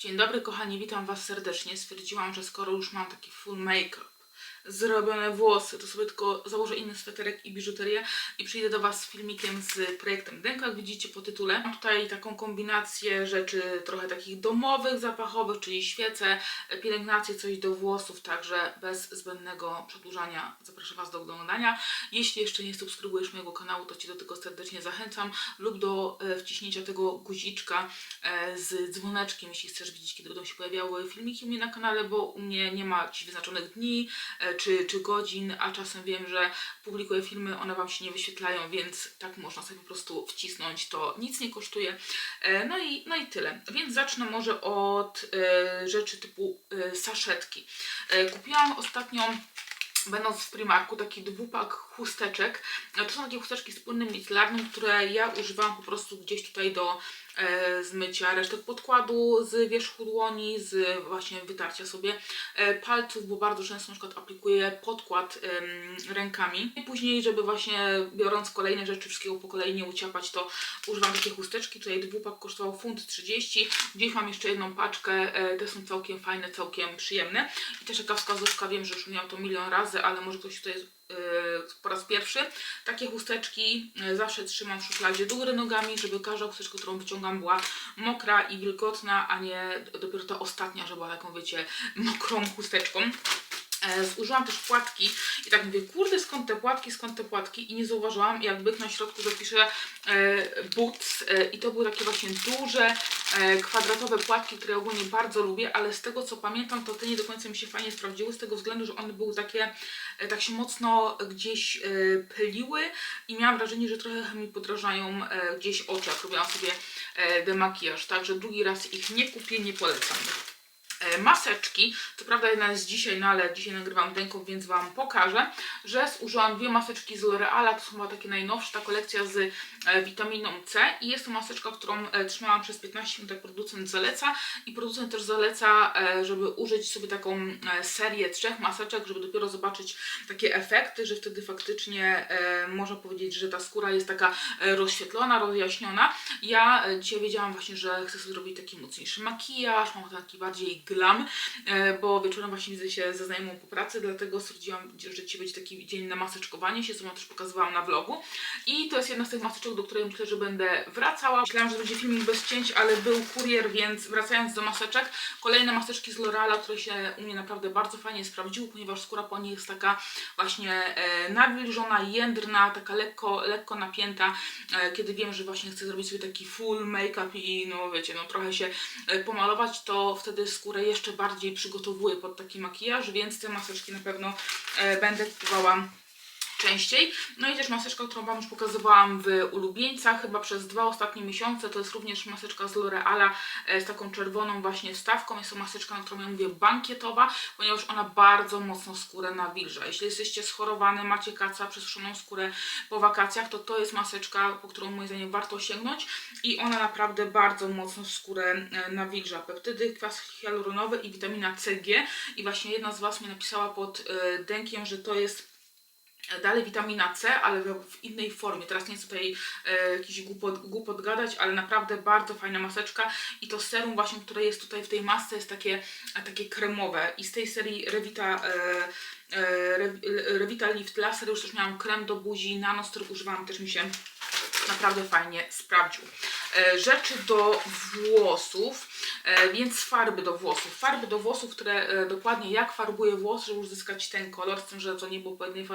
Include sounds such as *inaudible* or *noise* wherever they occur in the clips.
Dzień dobry kochani, witam was serdecznie. Stwierdziłam, że skoro już mam taki full make-up, zrobione włosy, to sobie tylko założę inny sweterek i biżuterię i przyjdę do was z filmikiem z projektem Denko, jak widzicie po tytule. Mam tutaj taką kombinację rzeczy trochę takich domowych, zapachowych, czyli świece, pielęgnację, coś do włosów, także bez zbędnego przedłużania zapraszam was do oglądania. Jeśli jeszcze nie subskrybujesz mojego kanału, to cię do tego serdecznie zachęcam lub do e, wciśnięcia tego guziczka e, z dzwoneczkiem, jeśli chcesz widzieć, kiedy będą się pojawiały filmiki u mnie na kanale, bo u mnie nie ma dziś wyznaczonych dni e, czy, czy godzin, a czasem wiem, że publikuję filmy, one Wam się nie wyświetlają, więc tak można sobie po prostu wcisnąć, to nic nie kosztuje. E, No i, no i tyle. Więc zacznę może od e, rzeczy typu e, saszetki. Kupiłam ostatnio będąc w Primarku, taki dwupak chusteczek. E, To są takie chusteczki z płynnym micelarnym, które ja używam po prostu gdzieś tutaj do e, zmycia resztek podkładu z wierzchu dłoni, z właśnie wytarcia sobie e, palców, bo bardzo często na przykład aplikuję podkład em, rękami. I później, żeby właśnie biorąc kolejne rzeczy, wszystkiego po kolei nie uciapać, to używam takie chusteczki. Tutaj dwupak kosztował funt 30. Gdzieś mam jeszcze jedną paczkę. E, te są całkiem fajne, całkiem przyjemne. I też taka wskazówka, wiem, że już miałam to milion razy, ale może ktoś tutaj e, po raz pierwszy. Takie chusteczki e, zawsze trzymam w szufladzie do góry nogami, żeby każda chusteczka, którą wyciągam była mokra i wilgotna, a nie dopiero ta ostatnia, że była taką, wiecie, mokrą chusteczką. E, Zużyłam też płatki i tak mówię, kurde, skąd te płatki, skąd te płatki i nie zauważyłam, jak na środku zapisze e, boots e, i to były takie właśnie duże, e, kwadratowe płatki, które ogólnie bardzo lubię, ale z tego co pamiętam, to te nie do końca mi się fajnie sprawdziły, z tego względu, że one były takie, e, tak się mocno gdzieś e, pyliły i miałam wrażenie, że trochę mi podrażają e, gdzieś oczy, jak robiłam sobie e, demakijaż, także drugi raz ich nie kupię, nie polecam. E, maseczki. Co prawda jedna jest dzisiaj, no ale dzisiaj nagrywam ręką, więc Wam pokażę, że zużyłam dwie maseczki z L'Oreala, to są chyba takie najnowsze, ta kolekcja z e, witaminą C i jest to maseczka, którą e, trzymałam przez 15 minut, jak producent zaleca i producent też zaleca, żeby użyć sobie taką serię trzech maseczek, żeby dopiero zobaczyć takie efekty, że wtedy faktycznie można powiedzieć, że ta skóra jest taka rozświetlona, rozjaśniona. Ja dzisiaj wiedziałam właśnie, że chcę sobie zrobić taki mocniejszy makijaż, mam taki bardziej glam, e, bo wieczorem właśnie widzę się ze znajomą po pracy, dlatego stwierdziłam, że dzisiaj będzie taki dzień na maseczkowanie się, co wam też pokazywałam na vlogu. I to jest jedna z tych maseczek, do której myślę, że będę wracała. Myślałam, że będzie filmik bez cięć, ale był kurier, więc wracając do maseczek, kolejne maseczki z L'Oreala, które się u mnie naprawdę bardzo fajnie sprawdziły, ponieważ skóra po nich jest taka właśnie e, nawilżona, jędrna, taka lekko, lekko napięta, e, kiedy wiem, że właśnie chcę zrobić sobie taki full make-up i no wiecie, no trochę się pomalować, to wtedy skórę jeszcze bardziej przygotowuję pod taki makijaż, więc te maseczki na pewno e, będę kupowała częściej. No i też maseczka, którą Wam już pokazywałam w ulubieńcach chyba przez dwa ostatnie miesiące. To jest również maseczka z L'Oreala e, z taką czerwoną właśnie wstawką. Jest to maseczka, na którą ja mówię bankietowa, ponieważ ona bardzo mocno skórę nawilża. Jeśli jesteście schorowany, macie kaca, przesuszoną skórę po wakacjach, to to jest maseczka, po którą moim zdaniem warto sięgnąć i ona naprawdę bardzo mocno skórę e, nawilża. Peptydy, kwas hialuronowy i witamina CG i właśnie jedna z Was mi napisała pod e, denkiem, że to jest Dalej witamina C, ale w innej formie. Teraz nie chcę tutaj e, jakiś głupot, głupot gadać, ale naprawdę bardzo fajna maseczka. I to serum właśnie, które jest tutaj w tej masce jest takie, takie kremowe. I z tej serii Revita, e, e, Re- Revita Lift Laser już też miałam krem do buzi, nanos, który używałam, też mi się naprawdę fajnie sprawdził. E, Rzeczy do włosów, e, więc farby do włosów. Farby do włosów, które e, dokładnie jak farbuję włos, żeby uzyskać ten kolor, z tym, że to nie było po jednej,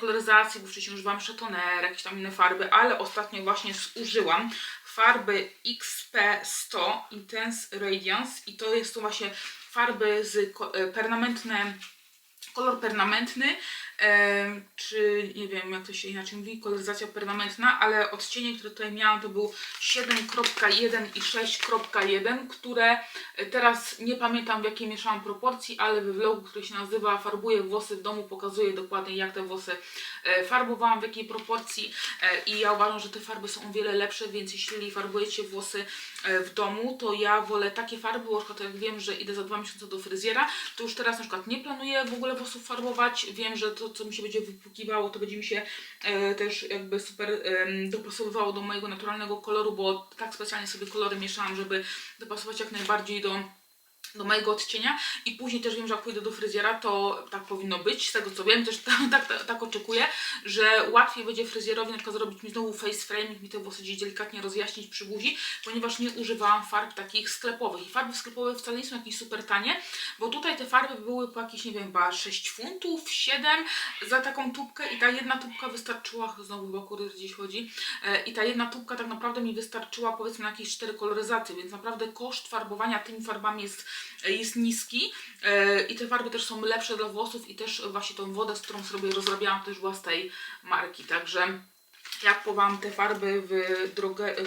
koloryzacji, bo wcześniej używałam szatoner, jakieś tam inne farby, ale ostatnio właśnie użyłam farby XP100 Intense Radiance i to jest to właśnie farby z permanentne kolor permanentny, czy nie wiem jak to się inaczej mówi, koloryzacja permanentna, ale odcienie, które tutaj miałam to był 7.1 i 6.1, które e, teraz nie pamiętam w jakiej mieszałam proporcji, ale we vlogu, który się nazywa Farbuję włosy w domu, pokazuję dokładnie jak te włosy e, farbowałam, w jakiej proporcji e, i ja uważam, że te farby są o wiele lepsze, więc jeśli farbujecie włosy w domu, to ja wolę takie farby, bo na przykład jak wiem, że idę za dwa miesiące do fryzjera, to już teraz na przykład nie planuję w ogóle włosów farbować, wiem, że to co mi się będzie wypłukiwało, to będzie mi się e, też jakby super em, dopasowywało do mojego naturalnego koloru, bo tak specjalnie sobie kolory mieszałam, żeby dopasować jak najbardziej do do mojego odcienia i później też wiem, że jak pójdę do fryzjera, to tak powinno być, z tego co wiem, też *laughs* tak, tak, tak, oczekuję, że łatwiej będzie fryzjerowi na przykład zrobić mi znowu face framing, mi te włosy gdzieś delikatnie rozjaśnić przy buzi, ponieważ nie używałam farb takich sklepowych. I farby sklepowe wcale nie są jakieś super tanie, bo tutaj te farby były po jakieś, nie wiem, chyba 6 funtów, 7 za taką tubkę i ta jedna tubka wystarczyła, znowu chyba kurier gdzieś chodzi, e, i ta jedna tubka tak naprawdę mi wystarczyła powiedzmy na jakieś 4 koloryzacje, więc naprawdę koszt farbowania tymi farbami jest jest niski e, i te farby też są lepsze dla włosów i też właśnie tą wodę, z którą sobie rozrabiałam, też była z tej marki, także ja kupowałam te farby w,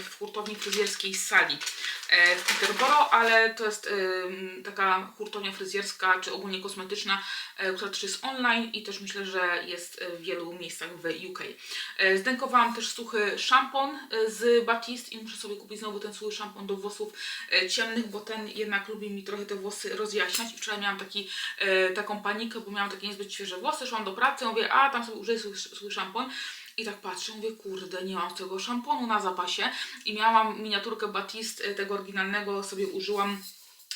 w hurtowni fryzjerskiej sali e, w Peterborough, ale to jest taka hurtownia fryzjerska, czy ogólnie kosmetyczna, e, która też jest online i też myślę, że jest w wielu miejscach w UK. E, Zdękowałam też suchy szampon z Batiste i muszę sobie kupić znowu ten suchy szampon do włosów ciemnych, bo ten jednak lubi mi trochę te włosy rozjaśniać i wczoraj miałam taki, taką panikę, bo miałam takie niezbyt świeże włosy, szłam do pracy, mówię, a tam sobie użyję suchy szampon i tak patrzę, mówię, kurde, nie mam tego szamponu na zapasie. I miałam miniaturkę Batiste tego oryginalnego, sobie użyłam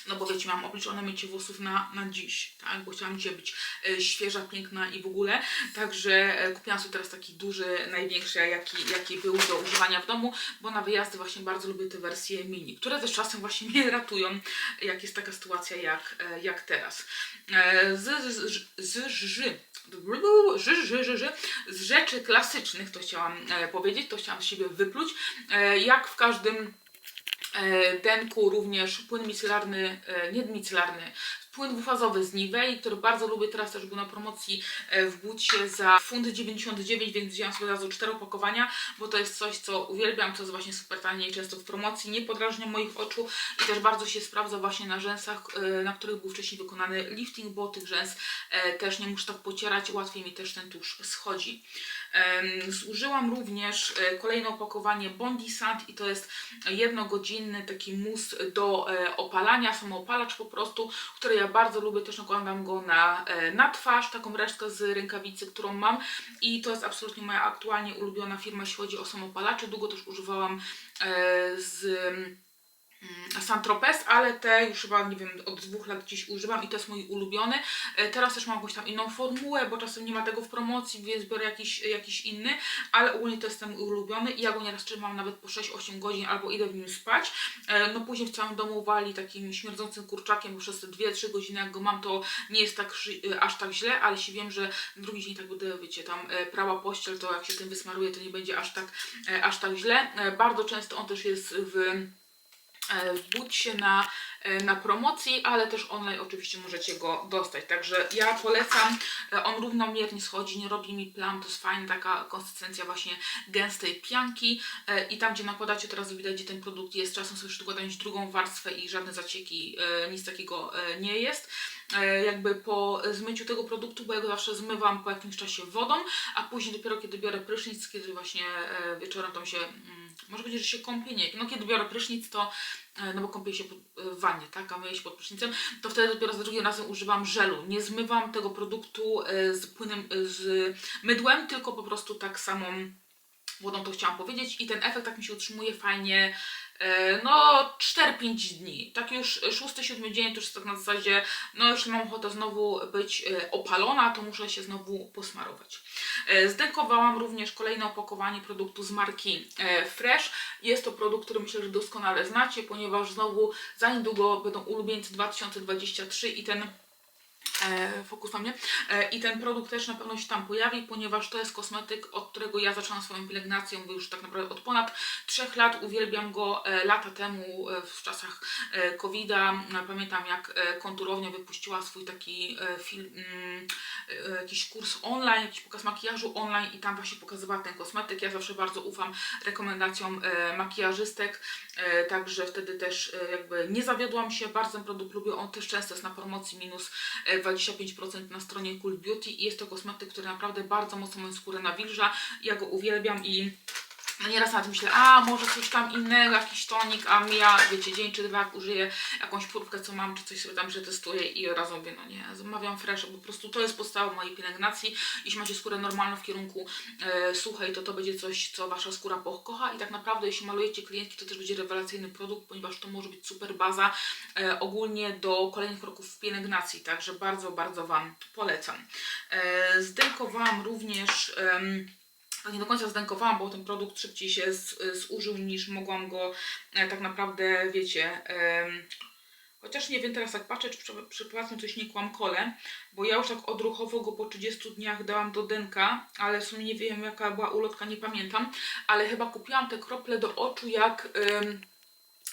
no bo wiecie, mam obliczone mycie włosów na, na dziś, tak, bo chciałam dzisiaj być e, świeża, piękna i w ogóle, także e, kupiłam sobie teraz taki duży, największy, jaki, jaki był do używania w domu, bo na wyjazdy właśnie bardzo lubię te wersje mini, które też czasem właśnie mnie ratują, jak jest taka sytuacja jak, e, jak teraz. E, z, z, z, z, ży, z rzeczy klasycznych, to chciałam e, powiedzieć, to chciałam z siebie wypluć, e, jak w każdym e, denku również płyn micelarny, nie micelarny, płyn dwufazowy z Nivei, który bardzo lubię, teraz też był na promocji e, w bucie za funt 99, więc wzięłam sobie od razu cztery opakowania, bo to jest coś, co uwielbiam, co jest właśnie super tanie i często w promocji, nie podrażnia moich oczu i też bardzo się sprawdza właśnie na rzęsach, e, na których był wcześniej wykonany lifting, bo tych rzęs e, też nie muszę tak pocierać, łatwiej mi też ten tusz schodzi. Zużyłam również kolejne opakowanie Bondi Sand i to jest jednogodzinny taki mus do opalania, samoopalacz po prostu, który ja bardzo lubię, też nakładam go na, e, na twarz, taką resztkę z rękawicy, którą mam i to jest absolutnie moja aktualnie ulubiona firma, jeśli chodzi o samoopalacze. Długo też używałam e, z mm, Saint-Tropez, ale te już chyba, nie wiem, od dwóch lat gdzieś używam i to jest mój ulubiony. E, Teraz też mam jakąś tam inną formułę, bo czasem nie ma tego w promocji, więc biorę jakiś, jakiś inny, ale ogólnie to jest ten mój ulubiony i ja go nieraz trzymam nawet po 6-8 godzin albo idę w nim spać. E, No później w całym domu wali takim śmierdzącym kurczakiem, bo przez te 2-3 godziny jak go mam, to nie jest tak e, aż tak źle, ale jeśli wiem, że drugi dzień tak będę, wiecie, tam prała pościel, to jak się tym wysmaruje, to nie będzie aż tak, aż tak źle. Bardzo często on też jest w e, w Butsie na, e, na promocji, ale też online oczywiście możecie go dostać. Także ja polecam. E, On równomiernie schodzi, nie robi mi plam, to jest fajna taka konsystencja właśnie gęstej pianki E, i tam gdzie nakładacie, teraz widać gdzie ten produkt jest, czasem sobie jeszcze dokładać drugą warstwę i żadne zacieki, e, nic takiego e, nie jest. E, Jakby po zmyciu tego produktu, bo ja go zawsze zmywam po jakimś czasie wodą, a później dopiero kiedy biorę prysznic, kiedy właśnie e, wieczorem tam się, mm, może będzie, że się kąpię, nie, no kiedy biorę prysznic, to e, no bo kąpię się w wannie, tak, a myję się pod prysznicem, to wtedy dopiero za drugim razem używam żelu. Nie zmywam tego produktu z płynem, z mydłem, tylko po prostu tak samą wodą to chciałam powiedzieć i ten efekt tak mi się utrzymuje fajnie no 4-5 dni. Tak już 6-7 dzień to już tak na zasadzie, no jeśli mam ochotę znowu być e, opalona, to muszę się znowu posmarować. E, Zdekowałam również kolejne opakowanie produktu z marki e, Fresh. Jest to produkt, który myślę, że doskonale znacie, ponieważ znowu za niedługo będą ulubieńcy 2023 i ten e, fokus na mnie. E, I ten produkt też na pewno się tam pojawi, ponieważ to jest kosmetyk, od którego ja zaczęłam swoją pielęgnację, już tak naprawdę od ponad 3 lat. Uwielbiam go e, lata temu, e, w czasach e, COVID-a. E, Pamiętam jak e, konturownia wypuściła swój taki e, film, mm, e, jakiś kurs online, jakiś pokaz makijażu online i tam właśnie pokazywała ten kosmetyk. Ja zawsze bardzo ufam rekomendacjom e, makijażystek, e, także wtedy też e, jakby nie zawiodłam się, bardzo ten produkt lubię, on też często jest na promocji minus e, 25% na stronie Cool Beauty i jest to kosmetyk, który naprawdę bardzo mocno moją skórę nawilża. Ja go uwielbiam i no nieraz nawet myślę, a może coś tam innego, jakiś tonik, a ja, wiecie, dzień czy dwa użyję jakąś próbkę, co mam, czy coś sobie tam przetestuję i od razu mówię, no nie, zamawiam fresh, bo po prostu to jest podstawa mojej pielęgnacji. Jeśli macie skórę normalną w kierunku e, suchej, to to będzie coś, co wasza skóra pokocha i tak naprawdę jeśli malujecie klientki, to też będzie rewelacyjny produkt, ponieważ to może być super baza e, ogólnie do kolejnych kroków w pielęgnacji, także bardzo, bardzo Wam polecam. E, również... em, nie do końca zdękowałam, bo ten produkt szybciej się z, zużył niż mogłam go e, tak naprawdę, wiecie. chociaż nie wiem teraz jak patrzę, czy przy- przypadkiem coś nie kłam kole, bo ja już tak odruchowo go po 30 dniach dałam do denka, ale w sumie nie wiem jaka była ulotka, nie pamiętam, ale chyba kupiłam te krople do oczu jak.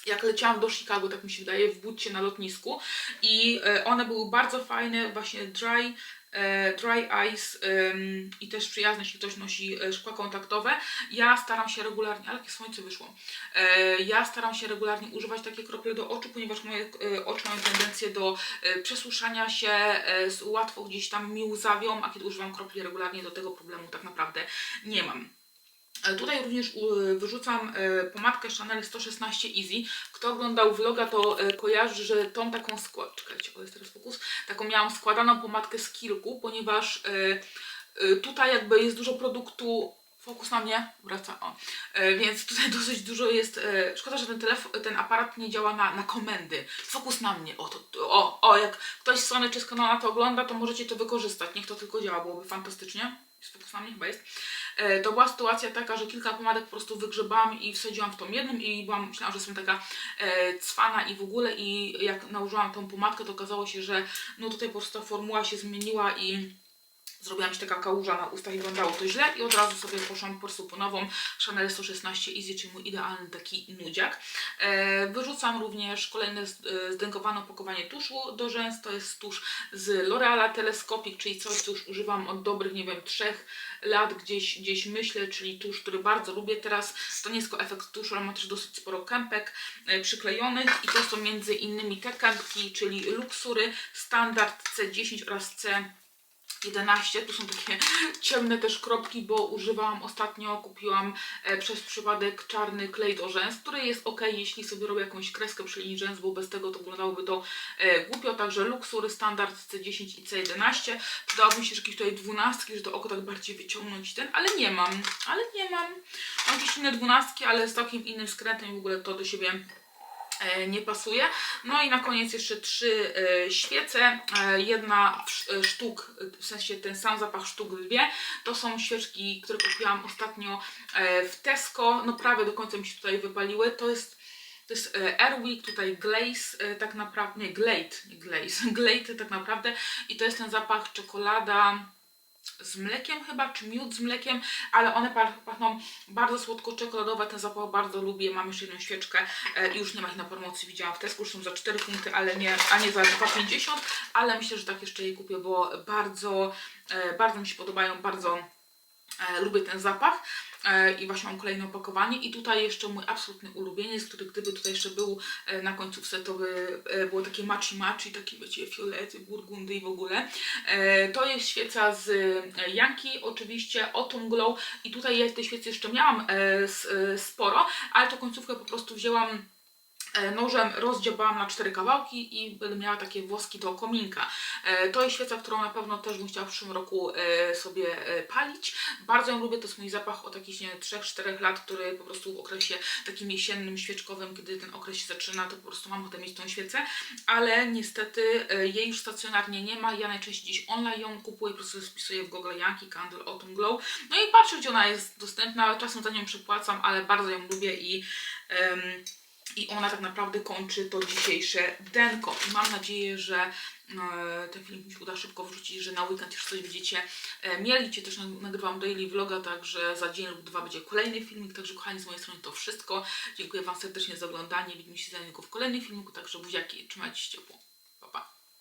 jak leciałam do Chicago, tak mi się wydaje, w bucie na lotnisku i e, one były bardzo fajne, właśnie dry, dry eyes i też przyjazne, jeśli ktoś nosi e, szkła kontaktowe. Ja staram się regularnie, ale jakie słońce wyszło, e, ja staram się regularnie używać takie krople do oczu, ponieważ moje e, oczy mają tendencję do e, przesuszania się, e, łatwo gdzieś tam mi łzawią, a kiedy używam kropli regularnie, to tego problemu tak naprawdę nie mam. Tutaj również wyrzucam e, pomadkę Chanel 116 Easy. Kto oglądał vloga, to e, kojarzy, że tą taką skład... Czekajcie, o jest teraz fokus. Taką miałam składaną pomadkę z kilku, ponieważ e, tutaj jakby jest dużo produktu... Fokus na mnie, wraca, o. Więc tutaj *laughs* dosyć dużo jest. Szkoda, że ten telefon, ten aparat nie działa na, na komendy. Fokus na mnie, o, to, o, o, jak ktoś z Sony czy z Canona to ogląda, to możecie to wykorzystać. Niech to tylko działa, byłoby fantastycznie. Fokus na mnie, chyba jest. E, to była sytuacja taka, że kilka pomadek po prostu wygrzebałam i wsadziłam w tą jednym i byłam, myślałam, że jestem taka e, cwana i w ogóle. I jak nałożyłam tą pomadkę, to okazało się, że no tutaj po prostu ta formuła się zmieniła i zrobiła mi się taka kałuża na ustach i wyglądało to źle i od razu sobie poszłam po prostu po nową Chanel 116 Easy, czyli mój idealny taki nudziak. E, wyrzucam również kolejne e, zdękowane opakowanie tuszu do rzęs, to jest tusz z L'Oreala Telescopic, czyli coś, co już używam od dobrych, nie wiem, trzech lat, gdzieś, gdzieś myślę, czyli tusz, który bardzo lubię teraz. To nie jest efekt tuszu, ale ma też dosyć sporo kępek e, przyklejonych i to są między innymi te kępki, czyli Luxury, Standard C10 oraz C 11. Tu są takie *laughs* ciemne też kropki, bo używałam ostatnio, kupiłam e, przez przypadek czarny klej do rzęs, który jest ok, jeśli sobie robię jakąś kreskę przy linii rzęs, bo bez tego to wyglądałoby to e, głupio. Także Luxury Standard C10 i C11. Przydałoby mi się jakieś tutaj dwunastki, że to oko tak bardziej wyciągnąć ten, ale nie mam, ale nie mam. Mam jakieś inne dwunastki, ale z takim innym skrętem i w ogóle to do siebie nie pasuje. No i na koniec jeszcze trzy e, świece. E, jedna e, sztuk, e, w sensie ten sam zapach sztuk dwie. To są świeczki, które kupiłam ostatnio e, w Tesco. No prawie do końca mi się tutaj wypaliły. To jest to jest e, Airwick, tutaj Glaze, e, tak naprawdę, nie Glade, nie Glaze, *laughs* Glade tak naprawdę i to jest ten zapach czekolada z mlekiem chyba, czy miód z mlekiem, ale one pach- pachną bardzo słodko-czekoladowe, ten zapach bardzo lubię, mam jeszcze jedną świeczkę e, i już nie ma ich na promocji, widziałam w Tesco, są za 4 punkty, ale nie, a nie za 2,50, ale myślę, że tak jeszcze je kupię, bo bardzo, e, bardzo mi się podobają, bardzo lubię ten zapach e, i właśnie mam kolejne opakowanie i tutaj jeszcze mój absolutny ulubieniec, który gdyby tutaj jeszcze był e, na końcówce, to by e, było takie machi machi, takie wiecie, fiolety, burgundy i w ogóle. E, to jest świeca z e, Yankee, oczywiście Autumn Glow i tutaj ja tej świecy jeszcze miałam e, e, sporo, ale tą końcówkę po prostu wzięłam e, nożem rozdziabałam na cztery kawałki i będę miała takie włoski do kominka. E, To jest świeca, którą na pewno też bym chciała w przyszłym roku e, sobie e, palić. Bardzo ją lubię, to jest mój zapach od jakichś nie wiem, 3-4 lat, który po prostu w okresie takim jesiennym, świeczkowym, kiedy ten okres się zaczyna, to po prostu mam ochotę mieć tą świecę, ale niestety e, jej już stacjonarnie nie ma. Ja najczęściej gdzieś online ją kupuję, po prostu wpisuję w Google Yankee Candle Autumn Glow. No i patrzę, gdzie ona jest dostępna, czasem za nią przypłacam, ale bardzo ją lubię i em, i ona tak naprawdę kończy to dzisiejsze denko. I mam nadzieję, że e, ten film mi się uda szybko wrzucić, że na weekend już coś będziecie e, mieli. Cię też nag- nagrywam daily vloga, także za dzień lub dwa będzie kolejny filmik. Także kochani, z mojej strony to wszystko. Dziękuję Wam serdecznie za oglądanie. Widzimy się za niego w kolejnym filmiku, także buziaki, trzymajcie się ciepło.